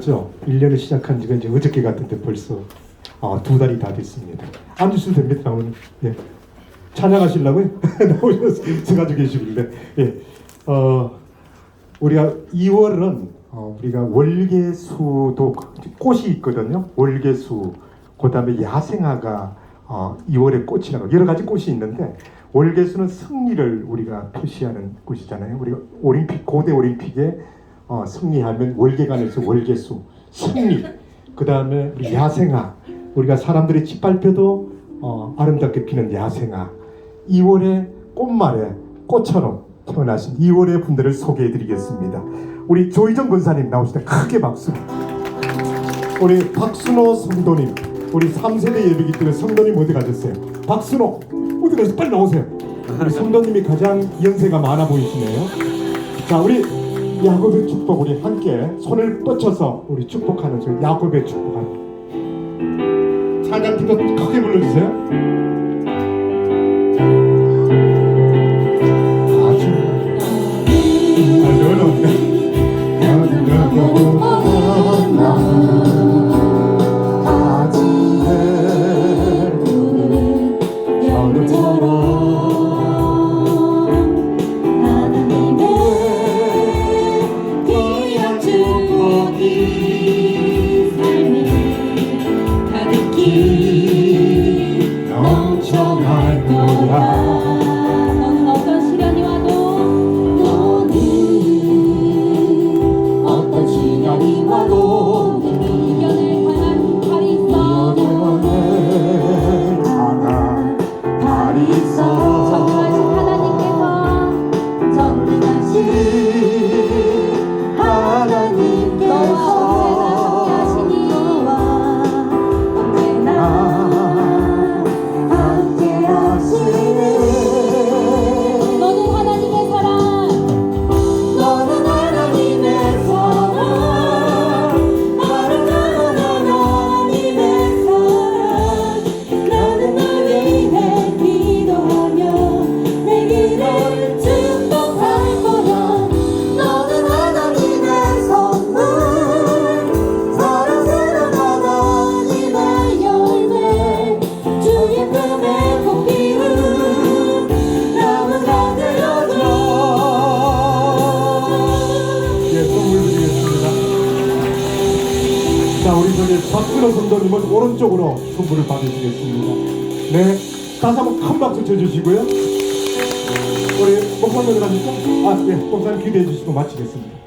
그렇죠. 1년을 시작한 지가 이제 어저께 같은데 벌써 어, 두 달이 다 됐습니다. 앉으셔도 됩니다. 나오는 예. 찬양하시려고요? 나오셔서 가지고 계시길래 예. 어, 우리가 2월은 어, 우리가 월계수도 꽃이 있거든요. 월계수, 그 다음에 야생화가 어, 2월에 꽃이라고 여러 가지 꽃이 있는데 월계수는 승리를 우리가 표시하는 꽃이잖아요. 우리가 올림픽 고대 올림픽에 어, 승리하면 월계관에서 월계수 승리. 그 다음에 우리 야생화 우리가 사람들이 짓밟혀도 어, 아름답게 피는 야생화. 2월의 꽃말에 꽃처럼 태어나신 2월의 분들을 소개해드리겠습니다. 우리 조희정 권사님 나오실 때 크게 박수. 우리 박순호 성도님, 우리 3세대 예배기 때문에 성도님 어디 가셨어요? 박순호 어디 가셨어요? 빨리 나오세요. 우리 성도님이 가장 연세가 많아 보이시네요. 자, 우리 야곱의 축복 우리 함께 손을 뻗쳐서 우리 축복하는 저 야곱의 축복하는 찬양팀도 크게 불러주세요. 달이 자, 우리 저기 박근호 선도님은 오른쪽으로 선물을 받으시겠습니다. 네, 다시 한번 큰 박수 쳐주시고요. 우리 목사님들 하니까 아, 예, 목사님 기대해 주시고 마치겠습니다.